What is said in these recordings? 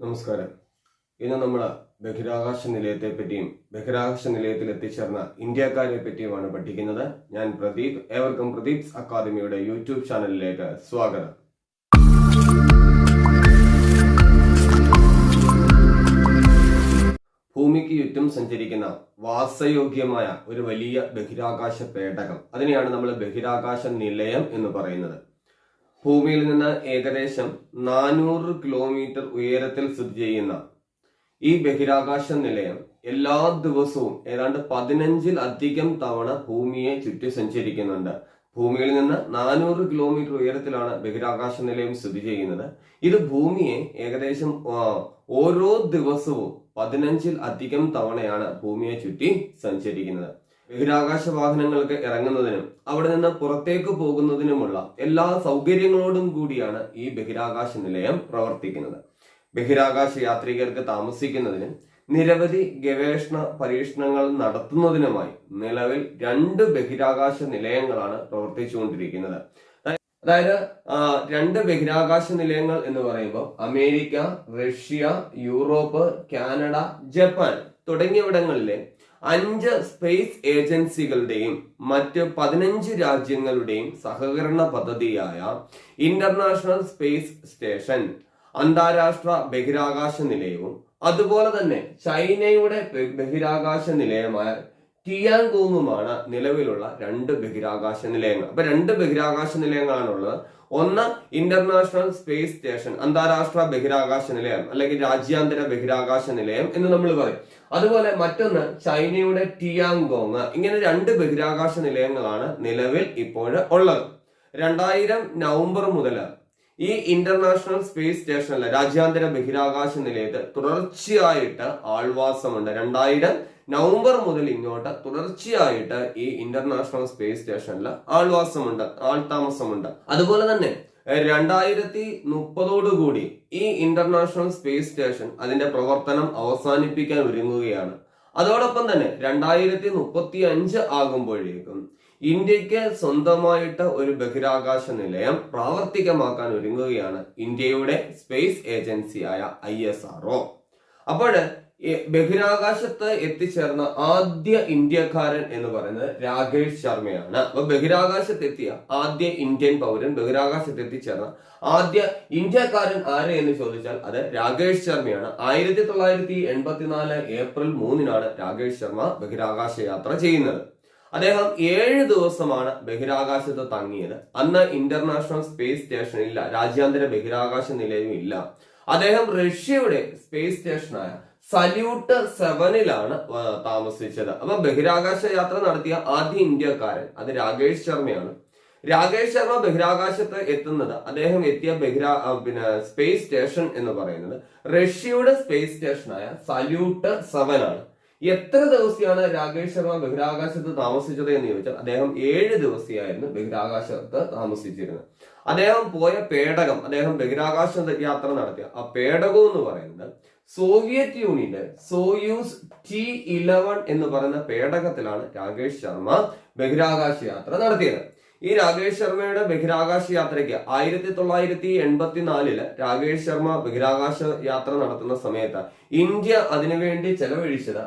നമസ്കാരം. ഇന്ന് നമ്മൾ ബഹിരാകാശ നിലയത്തെ പറ്റിയും ബഹിരാകാശ നിലയത്തിൽ എത്തിച്ചേർന്ന ഇന്ത്യക്കാരെ പറ്റിയുമാണ് പഠിക്കുന്നത്. ഞാൻ പ്രദീപ് ഏവർക്കും പ്രദീപ്സ് അക്കാദമിയുടെ യൂട്യൂബ് ചാനലിലേക്ക് സ്വാഗതം. ഭൂമിക്ക് ചുറ്റും സഞ്ചരിക്കുന്ന വാസയോഗ്യമായ ഒരു വലിയ ബഹിരാകാശ പേടകം. അതിനെയാണ് നമ്മൾ ബഹിരാകാശ നിലയം എന്ന് പറയുന്നത്. ഭൂമിയിൽ നിന്ന് ഏകദേശം നാനൂറ് കിലോമീറ്റർ ഉയരത്തിൽ സ്ഥിതി ചെയ്യുന്ന ഈ ബഹിരാകാശ നിലയം എല്ലാ ദിവസവും ഏതാണ്ട് പതിനഞ്ചിൽ അധികം തവണ ഭൂമിയെ ചുറ്റി സഞ്ചരിക്കുന്നുണ്ട്. ഭൂമിയിൽ നിന്ന് നാനൂറ് കിലോമീറ്റർ ഉയരത്തിലാണ് ബഹിരാകാശ നിലയം സ്ഥിതി ചെയ്യുന്നത്. ഇത് ഭൂമിയെ ഏകദേശം ഓരോ ദിവസവും പതിനഞ്ചിൽ അധികം തവണയാണ് ഭൂമിയെ ചുറ്റി സഞ്ചരിക്കുന്നത്. ബഹിരാകാശ വാഹനങ്ങൾക്ക് ഇറങ്ങുന്നതിനും അവിടെ നിന്ന് പുറത്തേക്ക് പോകുന്നതിനുമുള്ള എല്ലാ സൗകര്യങ്ങളോടും കൂടിയാണ് ഈ ബഹിരാകാശ നിലയം പ്രവർത്തിക്കുന്നത്. ബഹിരാകാശ യാത്രികർക്ക് താമസിക്കുന്നതിനും നിരവധി ഗവേഷണ പരീക്ഷണങ്ങൾ നടത്തുന്നതിനുമായി നിലവിൽ രണ്ട് ബഹിരാകാശ നിലയങ്ങളാണ് പ്രവർത്തിച്ചുകൊണ്ടിരിക്കുന്നത്. അതായത് രണ്ട് ബഹിരാകാശ നിലയങ്ങൾ എന്ന് പറയുമ്പോൾ America Russia Europe Canada Japan തുടങ്ങിയവിടങ്ങളിലെ അഞ്ച് സ്പേസ് ഏജൻസികളുടെയും മറ്റ് പതിനഞ്ച് രാജ്യങ്ങളുടെയും സഹകരണ പദ്ധതിയായ ഇന്റർനാഷണൽ സ്പേസ് സ്റ്റേഷൻ അന്താരാഷ്ട്ര ബഹിരാകാശ നിലയവും അതുപോലെ തന്നെ ചൈനയുടെ ബഹിരാകാശ നിലയമായ ടിയാങ്കോങ്ങുമാണ് നിലവിലുള്ള രണ്ട് ബഹിരാകാശ നിലയങ്ങൾ. അപ്പൊ രണ്ട് ബഹിരാകാശ നിലയങ്ങളാണുള്ളത്. ഒന്ന് ഇന്റർനാഷണൽ സ്പേസ് സ്റ്റേഷൻ അന്താരാഷ്ട്ര ബഹിരാകാശ നിലയം അല്ലെങ്കിൽ രാജ്യാന്തര ബഹിരാകാശ നിലയം എന്ന് നമ്മൾ പറയും. അതുപോലെ മറ്റൊന്ന് ചൈനയുടെ ടിയാങ്കോങ്. ഇങ്ങനെ രണ്ട് ബഹിരാകാശ നിലയങ്ങളാണ് നിലവിൽ ഇപ്പോൾ ഉള്ളത്. രണ്ടായിരം നവംബർ മുതൽ ഈ ഇന്റർനാഷണൽ സ്പേസ് സ്റ്റേഷനിലെ രാജ്യാന്തര ബഹിരാകാശ നിലയത്തിൽ തുടർച്ചയായിട്ട് ആൾവാസമുണ്ട്. രണ്ടായിരം നവംബർ മുതൽ ഇങ്ങോട്ട് തുടർച്ചയായിട്ട് ഈ ഇന്റർനാഷണൽ സ്പേസ് സ്റ്റേഷനിൽ ആൾവാസമുണ്ട് ആൾതാമസമുണ്ട്. അതുപോലെ തന്നെ രണ്ടായിരത്തി മുപ്പതോടുകൂടി ഈ ഇന്റർനാഷണൽ സ്പേസ് സ്റ്റേഷൻ അതിന്റെ പ്രവർത്തനം അവസാനിപ്പിക്കാൻ ഒരുങ്ങുകയാണ്. അതോടൊപ്പം തന്നെ രണ്ടായിരത്തി മുപ്പത്തി അഞ്ച് ആകുമ്പോഴേക്കും ഇന്ത്യയ്ക്ക് സ്വന്തമായിട്ട് ഒരു ബഹിരാകാശ നിലയം പ്രാവർത്തികമാക്കാൻ ഒരുങ്ങുകയാണ് ഇന്ത്യയുടെ സ്പേസ് ഏജൻസിയായ ഐ എസ് ആർ ഒ. അപ്പോൾ ബഹിരാകാശത്ത് എത്തിച്ചേർന്ന ആദ്യ ഇന്ത്യക്കാരൻ എന്ന് പറയുന്നത് രാകേഷ് ശർമ്മയാണ്. അപ്പൊ ബഹിരാകാശത്തെത്തിയ ആദ്യ ഇന്ത്യൻ പൗരൻ ബഹിരാകാശത്ത് എത്തിച്ചേർന്ന ആദ്യ ഇന്ത്യക്കാരൻ ആര് എന്ന് ചോദിച്ചാൽ അത് രാകേഷ് ശർമ്മയാണ്. ആയിരത്തി തൊള്ളായിരത്തി എൺപത്തിനാല് ഏപ്രിൽ മൂന്നിനാണ് രാകേഷ് ശർമ്മ ബഹിരാകാശ യാത്ര ചെയ്യുന്നത്. അദ്ദേഹം ഏഴ് ദിവസമാണ് ബഹിരാകാശത്ത് തങ്ങിയത്. അന്ന് ഇന്റർനാഷണൽ സ്പേസ് സ്റ്റേഷൻ ഇല്ല രാജ്യാന്തര ബഹിരാകാശ നിലയം ഇല്ല. അദ്ദേഹം റഷ്യയുടെ സ്പേസ് സ്റ്റേഷനായ സല്യൂട്ട് സെവനിലാണ് താമസിച്ചത്. അപ്പൊ ബഹിരാകാശ യാത്ര നടത്തിയ ആദ്യ ഇന്ത്യക്കാരൻ അത് രാകേഷ് ശർമ്മയാണ്. രാകേഷ് ശർമ്മ ബഹിരാകാശത്ത് എത്തുന്നത് അദ്ദേഹം എത്തിയ ബഹിരാ പിന്നെ സ്പേസ് സ്റ്റേഷൻ എന്ന് പറയുന്നത് റഷ്യയുടെ സ്പേസ് സ്റ്റേഷനായ സല്യൂട്ട് സെവൻ ആണ്. എത്ര ദിവസമാണ് രാകേഷ് ശർമ്മ ബഹിരാകാശത്ത് താമസിച്ചത് എന്ന് ചോദിച്ചാൽ അദ്ദേഹം ഏഴ് ദിവസമായിരുന്നു ബഹിരാകാശത്ത് താമസിച്ചിരുന്നത്. അദ്ദേഹം പോയ പേടകം അദ്ദേഹം ബഹിരാകാശ യാത്ര നടത്തിയ ആ പേടകം എന്ന് പറയുന്നത് സോവിയറ്റ് യൂണിയന്റെ സോയൂസ് ടി ഇലവൻ എന്ന് പറയുന്ന പേടകത്തിലാണ് രാകേഷ് ശർമ്മ ബഹിരാകാശ യാത്ര നടത്തിയത്. ഈ രാകേഷ് ശർമ്മയുടെ ബഹിരാകാശ യാത്രയ്ക്ക് ആയിരത്തി തൊള്ളായിരത്തി എൺപത്തിനാലിൽ രാകേഷ് ശർമ്മ ബഹിരാകാശ യാത്ര നടത്തുന്ന സമയത്ത് ഇന്ത്യ അതിനുവേണ്ടി ചെലവഴിച്ചത്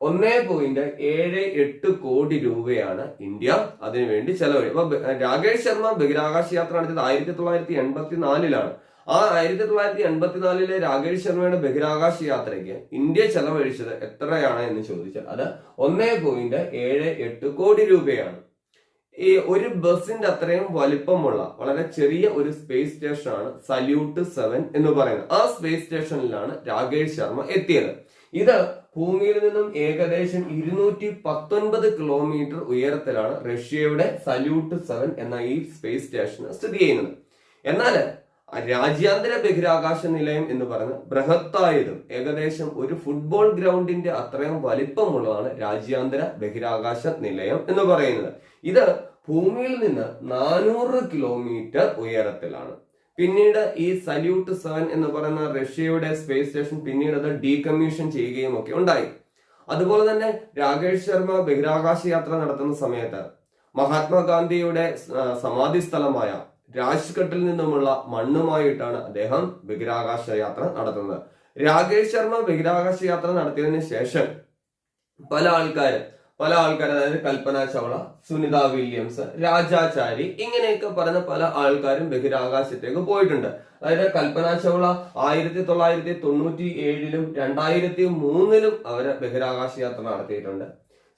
ഒന്നേ പോയിന്റ് ഏഴ് എട്ട് കോടി രൂപയാണ് ഇന്ത്യ അതിനുവേണ്ടി ചെലവഴി അപ്പൊ രാകേഷ് ശർമ്മ ബഹിരാകാശ യാത്ര നടത്തിയത് ആയിരത്തി തൊള്ളായിരത്തി എൺപത്തിനാലിലാണ് ആ ആയിരത്തി തൊള്ളായിരത്തി എൺപത്തിനാലിലെ രാകേഷ് ശർമ്മയുടെ ബഹിരാകാശ യാത്രയ്ക്ക് ഇന്ത്യ ചെലവഴിച്ചത് എത്രയാണ് എന്ന് ചോദിച്ചാൽ അത് ഒന്നേ പോയിന്റ് ഏഴ് എട്ട് കോടി രൂപയാണ്. ഈ ഒരു ബസിന്റെ അത്രയും വലിപ്പമുള്ള വളരെ ചെറിയ ഒരു സ്പേസ് സ്റ്റേഷനാണ് സല്യൂട്ട് സെവൻ എന്ന് പറയുന്നത്. ആ സ്പേസ് സ്റ്റേഷനിലാണ് രാകേഷ് ശർമ്മ എത്തിയത്. ഇത് ഭൂമിയിൽ നിന്നും ഏകദേശം ഇരുന്നൂറ്റി പത്തൊൻപത് കിലോമീറ്റർ ഉയരത്തിലാണ് റഷ്യയുടെ സല്യൂട്ട് സെവൻ എന്ന ഈ സ്പേസ് സ്റ്റേഷൻ സ്ഥിതി ചെയ്യുന്നത്. എന്നാൽ രാജ്യാന്തര ബഹിരാകാശ നിലയം എന്ന് പറഞ്ഞ് ബൃഹത്തായതും ഏകദേശം ഒരു ഫുട്ബോൾ ഗ്രൗണ്ടിന്റെ അത്രയും വലിപ്പമുള്ളതാണ് രാജ്യാന്തര ബഹിരാകാശ നിലയം എന്ന് പറയുന്നത്. ഇത് ഭൂമിയിൽ നിന്ന് നാനൂറ് കിലോമീറ്റർ ഉയരത്തിലാണ്. പിന്നീട് ഈ സല്യൂട്ട് സെവൻ എന്ന് പറയുന്ന റഷ്യയുടെ സ്പേസ് സ്റ്റേഷൻ പിന്നീട് അത് ഡീകമ്മീഷൻ ചെയ്യുകയും ഒക്കെ ഉണ്ടായി. അതുപോലെ തന്നെ രാകേഷ് ശർമ്മ ബഹിരാകാശ യാത്ര നടത്തുന്ന സമയത്ത് മഹാത്മാഗാന്ധിയുടെ സമാധി സ്ഥലമായ രാജ്ഘട്ടിൽ നിന്നുമുള്ള മണ്ണുമായിട്ടാണ് അദ്ദേഹം ബഹിരാകാശ യാത്ര നടത്തുന്നത്. രാകേഷ് ശർമ്മ ബഹിരാകാശ യാത്ര നടത്തിയതിനു ശേഷം പല ആൾക്കാര് പല ആൾക്കാർ അതായത് കൽപ്പന ചവള സുനിത വില്യംസ് രാജാചാരി ഇങ്ങനെയൊക്കെ പറഞ്ഞ പല ആൾക്കാരും ബഹിരാകാശത്തേക്ക് പോയിട്ടുണ്ട്. അതായത് കൽപ്പന ചവള ആയിരത്തി തൊള്ളായിരത്തി തൊണ്ണൂറ്റി ഏഴിലും രണ്ടായിരത്തി മൂന്നിലും അവർ ബഹിരാകാശ യാത്ര നടത്തിയിട്ടുണ്ട്.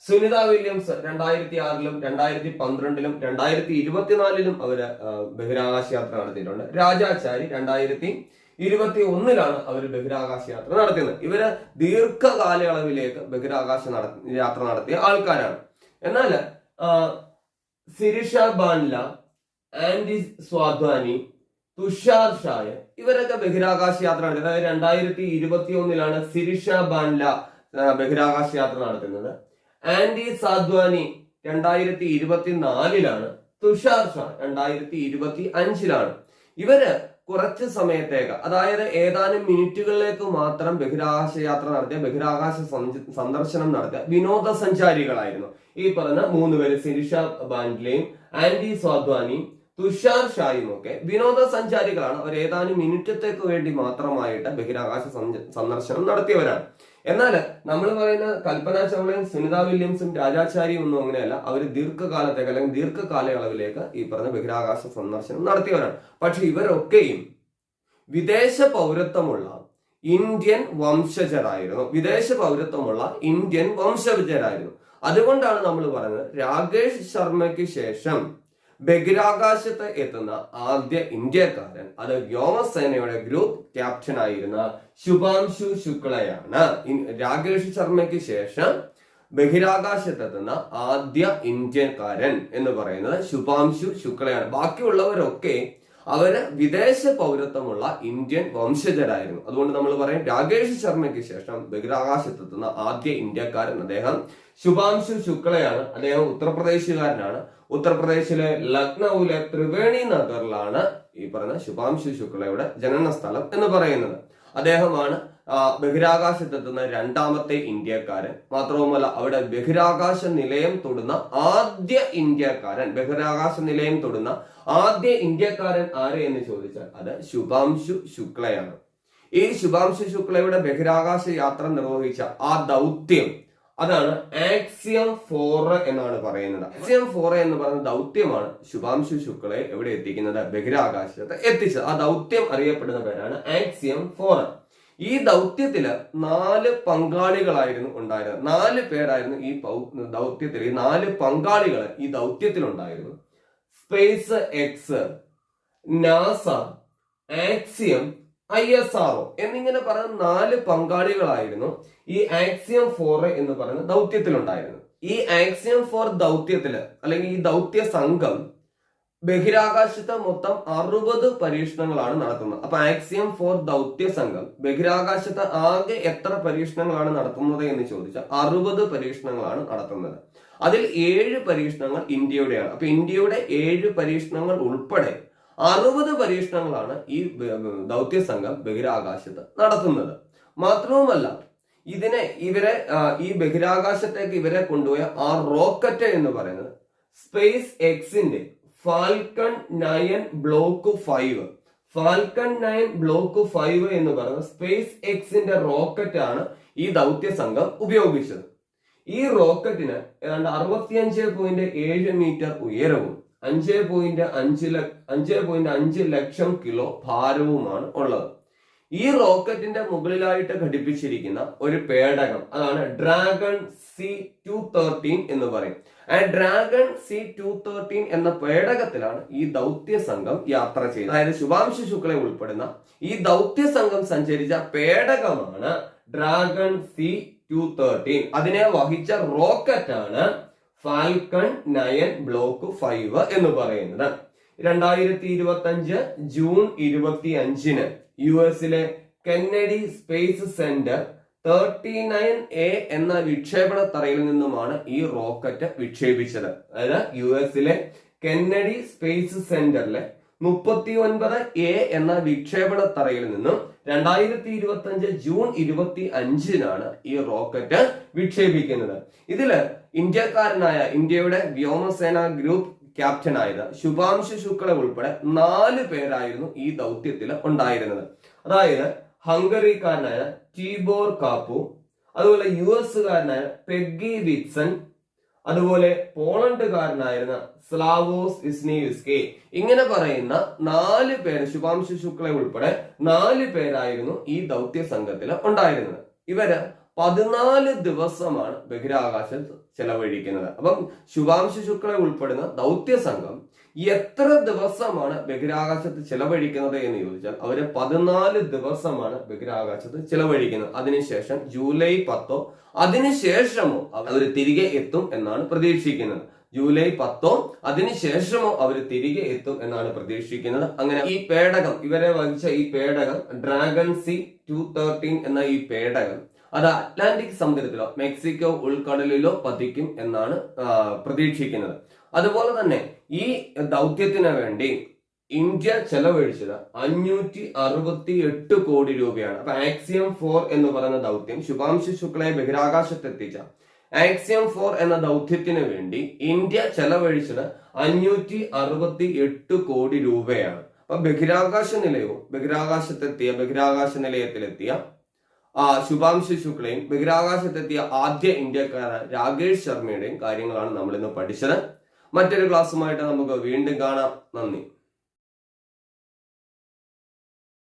സുനിത വില്യംസ് രണ്ടായിരത്തി ആറിലും രണ്ടായിരത്തി പന്ത്രണ്ടിലും രണ്ടായിരത്തി ഇരുപത്തിനാലിലും അവർ ബഹിരാകാശ യാത്ര നടത്തിയിട്ടുണ്ട്. രാജാചാരി രണ്ടായിരത്തി ഇരുപത്തി ഒന്നിലാണ് അവർ ബഹിരാകാശ യാത്ര നടത്തിയത്. ഇവർ ദീർഘകാലയളവിലേക്ക് ബഹിരാകാശ യാത്ര നടത്തിയ ആൾക്കാരാണ്. എന്നാൽ സിരിഷ ബാൻല ആൻഡി സ്വാദ്വാനി തുഷാർ ഷായ ഇവരൊക്കെ ബഹിരാകാശ യാത്ര നടത്തി. അതായത് രണ്ടായിരത്തി ഇരുപത്തി ഒന്നിലാണ് സിരിഷ ബാൻല ബഹിരാകാശ യാത്ര നടത്തുന്നത്. ആൻഡി സാദ്വാനി രണ്ടായിരത്തി ഇരുപത്തി നാലിലാണ് തുഷാർ ഷാ രണ്ടായിരത്തി ഇരുപത്തി അഞ്ചിലാണ് ഇവർ കുറച്ച് സമയത്തേക്ക് അതായത് ഏതാനും മിനിറ്റുകളിലേക്ക് മാത്രം ബഹിരാകാശ യാത്ര നടത്തിയ ബഹിരാകാശ സന്ദർശനം നടത്തിയ വിനോദസഞ്ചാരികളായിരുന്നു. ഈ പറഞ്ഞ മൂന്ന് പേര് സിരിഷ ബാൻഡ്ലയും ആൻഡി സ്വാദ്വാനിയും തുഷാർ ഷായും ഒക്കെ വിനോദസഞ്ചാരികളാണ്. അവർ ഏതാനും മിനിറ്റത്തേക്ക് വേണ്ടി മാത്രമായിട്ട് ബഹിരാകാശ സന്ദർശനം നടത്തിയവരാണ്. എന്നാൽ നമ്മൾ പറയുന്ന കൽപ്പന ചൗളയും സുനിത വില്യംസും രാജാചാരിയും ഒന്നും അങ്ങനെയല്ല. അവർ ദീർഘകാലത്തേക്ക് അല്ലെങ്കിൽ ദീർഘകാലയളവിലേക്ക് ഈ പറഞ്ഞ ബഹിരാകാശ സന്ദർശനം നടത്തിയവരാണ്. പക്ഷെ ഇവരൊക്കെയും വിദേശ പൗരത്വമുള്ള ഇന്ത്യൻ വംശജരായിരുന്നു. വിദേശ പൗരത്വമുള്ള ഇന്ത്യൻ വംശജരായിരുന്നു. അതുകൊണ്ടാണ് നമ്മൾ പറയുന്നത് രാകേഷ് ശർമ്മയ്ക്ക് ശേഷം ബഹിരാകാശത്ത് എത്തുന്ന ആദ്യ ഇന്ത്യക്കാരൻ അത് വ്യോമസേനയുടെ ഗ്രൂപ്പ് ക്യാപ്റ്റൻ ആയിരുന്ന ശുഭാംശു ശുക്ലയാണ്. രാകേഷ് ശർമ്മയ്ക്ക് ശേഷം ബഹിരാകാശത്തെത്തുന്ന ആദ്യ ഇന്ത്യക്കാരൻ എന്ന് പറയുന്നത് ശുഭാംശു ശുക്ലയാണ്. ബാക്കിയുള്ളവരൊക്കെ അവർ വിദേശ പൗരത്വമുള്ള ഇന്ത്യൻ വംശജരായിരുന്നു. അതുകൊണ്ട് നമ്മൾ പറയും രാകേഷ് ശർമ്മയ്ക്ക് ശേഷം ബഹിരാകാശത്തെത്തുന്ന ആദ്യ ഇന്ത്യക്കാരൻ അദ്ദേഹം ശുഭാംശു ശുക്ലയാണ്. അദ്ദേഹം ഉത്തർപ്രദേശുകാരനാണ്. ഉത്തർപ്രദേശിലെ ലക്നൌവിലെ ത്രിവേണി നഗറിലാണ് ഈ പറഞ്ഞ ശുഭാംശു ശുക്ലയുടെ ജനന സ്ഥലം എന്ന് പറയുന്നത്. അദ്ദേഹമാണ് ബഹിരാകാശത്തെത്തുന്ന രണ്ടാമത്തെ ഇന്ത്യക്കാരൻ. മാത്രവുമല്ല അവിടെ ബഹിരാകാശ നിലയം തൊടുന്ന ആദ്യ ഇന്ത്യക്കാരൻ. ബഹിരാകാശ നിലയം തൊടുന്ന ആദ്യ ഇന്ത്യക്കാരൻ ആര് എന്ന് ചോദിച്ചാൽ അത് ശുഭാംശു ശുക്ലയാണ്. ഈ ശുഭാംശു ശുക്ലയുടെ ബഹിരാകാശ യാത്ര നിർവഹിച്ച ആ ദൗത്യം അതാണ് ആക്സിയം ഫോർ എന്നാണ് പറയുന്നത്. ആക്സിയം ഫോർ എന്ന് പറയുന്ന ദൗത്യമാണ് ശുഭാംശു ശുക്കളെ എവിടെ എത്തിക്കുന്നത്? ബഹിരാകാശത്ത് എത്തിച്ചത്. ആ ദൗത്യം അറിയപ്പെടുന്ന പേരാണ് ആക്സിയം ഫോർ ഈ ദൗത്യത്തിൽ നാല് പങ്കാളികളായിരുന്നു ഉണ്ടായിരുന്നത്. നാല് പേരായിരുന്നു ഈ ദൗത്യത്തിൽ ഈ നാല് പങ്കാളികൾ ഈ ദൗത്യത്തിൽ ഉണ്ടായിരുന്നു SpaceX NASA Axiom I S R O എന്നിങ്ങനെ പറയുന്ന നാല് പങ്കാളികളായിരുന്നു ഈ ആക്സിയം ഫോർ എന്ന് പറയുന്ന ദൗത്യത്തിലുണ്ടായിരുന്നു. ഈ ആക്സിയം ഫോർ ദൗത്യത്തിൽ അല്ലെങ്കിൽ ഈ ദൗത്യ സംഘം ബഹിരാകാശത്തെ മൊത്തം അറുപത് പരീക്ഷണങ്ങളാണ് നടത്തുന്നത്. അപ്പൊ ആക്സിയം ഫോർ ദൗത്യ സംഘം ബഹിരാകാശത്തെ ആകെ എത്ര പരീക്ഷണങ്ങളാണ് നടത്തുന്നത് എന്ന് ചോദിച്ചാൽ അറുപത് പരീക്ഷണങ്ങളാണ് നടത്തുന്നത്. അതിൽ ഏഴ് പരീക്ഷണങ്ങൾ ഇന്ത്യയുടെയാണ്. അപ്പൊ ഇന്ത്യയുടെ ഏഴ് പരീക്ഷണങ്ങൾ ഉൾപ്പെടെ അറുപത് പരീക്ഷണങ്ങളാണ് ഈ ദൗത്യ സംഘം ബഹിരാകാശത്ത് നടത്തുന്നത്. മാത്രവുമല്ല ഇതിനെ ഇവരെ ഈ ബഹിരാകാശത്തേക്ക് ഇവരെ കൊണ്ടുപോയ ആ റോക്കറ്റ് എന്ന് പറയുന്നത് സ്പേസ് എക്സിന്റെ Falcon nine block five. Falcon nine block five എന്ന് പറയുന്ന സ്പേസ് എക്സിന്റെ റോക്കറ്റ് ആണ് ഈ ദൗത്യ സംഘം ഉപയോഗിച്ചത്. ഈ റോക്കറ്റിന് ഏതാണ്ട് അറുപത്തിയഞ്ച് പോയിന്റ് ഏഴ് മീറ്റർ ഉയരവും അഞ്ച് പോയിന്റ് അഞ്ച് അഞ്ച് പോയിന്റ് അഞ്ച് ലക്ഷം കിലോ ഭാരവുമാണ് ഉള്ളത്. ഈ റോക്കറ്റിന്റെ മുകളിലായിട്ട് ഘടിപ്പിച്ചിരിക്കുന്ന ഒരു പേടകം അതാണ് ഡ്രാഗൺ സി ടു തേർട്ടീൻ എന്ന് പറയും. ഡ്രാഗൺ സി ടു തേർട്ടീൻ എന്ന പേടകത്തിലാണ് ഈ ദൗത്യ സംഘം യാത്ര ചെയ്തത്. അതായത് ശുഭാംശു ശുക്ലെ ഉൾപ്പെടുന്ന ഈ ദൗത്യ സംഘം സഞ്ചരിച്ച പേടകമാണ് ഡ്രാഗൺ സി ടു തേർട്ടീൻ അതിനെ വഹിച്ച റോക്കറ്റാണ് ഫാൽക്കൺ നയൻ ബ്ലോക്ക് ഫൈവ് എന്ന് പറയുന്നത്. രണ്ടായിരത്തി ഇരുപത്തി അഞ്ച് ജൂൺ ഇരുപത്തി അഞ്ചിന് യു എസിലെ Kennedy Space Center thirty nine A എന്ന വിക്ഷേപണ തറയിൽ നിന്നുമാണ് ഈ റോക്കറ്റ് വിക്ഷേപിച്ചത്. അതായത് യു എസിലെ കെന്നഡി സ്പേസ് സെന്ററിലെ മുപ്പത്തി ഒൻപത് എ എന്ന വിക്ഷേപണ തറയിൽ നിന്നും രണ്ടായിരത്തി ഇരുപത്തി അഞ്ച് ജൂൺ ഇരുപത്തി അഞ്ചിനാണ് ഈ റോക്കറ്റ് വിക്ഷേപിക്കുന്നത്. ഇതിൽ ഇന്ത്യക്കാരനായ ഇന്ത്യയുടെ വ്യോമസേന ഗ്രൂപ്പ് ക്യാപ്റ്റൻ ആയത്. ശുഭാംശു ശുക്ല ഉൾപ്പെടെ നാല് പേരായിരുന്നു ഈ ദൗത്യത്തിൽ ഉണ്ടായിരുന്നത്. അതായത് ഹംഗറിക്കാരനായ ടീബോർ കാപ്പു അതുപോലെ യു എസുകാരനായ പെഗ്ഗി വിറ്റ്സൺ അതുപോലെ പോളണ്ടുകാരനായിരുന്ന സ്ലാവോസ് ഇസ്നിവിസ്കെ. ഇങ്ങനെ പറയുന്ന നാല് പേര് ശുഭാംശു ശുക്ല ഉൾപ്പെടെ നാല് പേരായിരുന്നു ഈ ദൗത്യ സംഘത്തിൽ ഉണ്ടായിരുന്നത്. ഇവർ പതിനാല് ദിവസമാണ് ബഹിരാകാശത്ത് ചെലവഴിക്കുന്നത്. അപ്പം ശുഭാംശ ശുക്ല ഉൾപ്പെടുന്ന ദൗത്യ സംഘം എത്ര ദിവസമാണ് ബഹിരാകാശത്ത് ചെലവഴിക്കുന്നത് എന്ന് ചോദിച്ചാൽ അവർ പതിനാല് ദിവസമാണ് ബഹിരാകാശത്ത് ചെലവഴിക്കുന്നത്. അതിനുശേഷം ജൂലൈ പത്തോ അതിനുശേഷമോ അവർ തിരികെ എത്തും എന്നാണ് പ്രതീക്ഷിക്കുന്നത്. ജൂലൈ പത്തോ അതിനുശേഷമോ അവർ തിരികെ എത്തും എന്നാണ് പ്രതീക്ഷിക്കുന്നത്. അങ്ങനെ ഈ പേടകം ഇവരെ വഹിച്ച ഈ പേടകം ഡ്രാഗൺ സി ടു എന്ന ഈ പേടകം അത് അറ്റ്ലാന്റിക് സമുദ്രത്തിലോ മെക്സിക്കോ ഉൾക്കടലിലോ പതിക്കും എന്നാണ് പ്രതീക്ഷിക്കുന്നത്. അതുപോലെ തന്നെ ഈ ദൗത്യത്തിന് വേണ്ടി ഇന്ത്യ ചെലവഴിച്ചത് അഞ്ഞൂറ്റി അറുപത്തി എട്ട് കോടി രൂപയാണ്. അപ്പൊ ആക്സിയം ഫോർ എന്ന് പറയുന്ന ദൗത്യം ശുഭാംശു ശുക്ലയെ ബഹിരാകാശത്തെത്തിച്ച ആക്സിയം ഫോർ എന്ന ദൗത്യത്തിന് വേണ്ടി ഇന്ത്യ ചെലവഴിച്ചത് അഞ്ഞൂറ്റി അറുപത്തി എട്ട് കോടി രൂപയാണ്. അപ്പൊ ബഹിരാകാശ നിലയവും ബഹിരാകാശത്തെത്തിയ ബഹിരാകാശ നിലയത്തിലെത്തിയ ശുഭാംശു ശുക്ലയും ബഹിരാകാശത്തെത്തിയ ആദ്യ ഇന്ത്യക്കാരൻ രാകേഷ് ശർമ്മയുടെയും കാര്യങ്ങളാണ് നമ്മൾ ഇന്ന് പഠിച്ചത്. മറ്റൊരു ക്ലാസ്സുമായിട്ട് നമുക്ക് വീണ്ടും കാണാം. നന്ദി.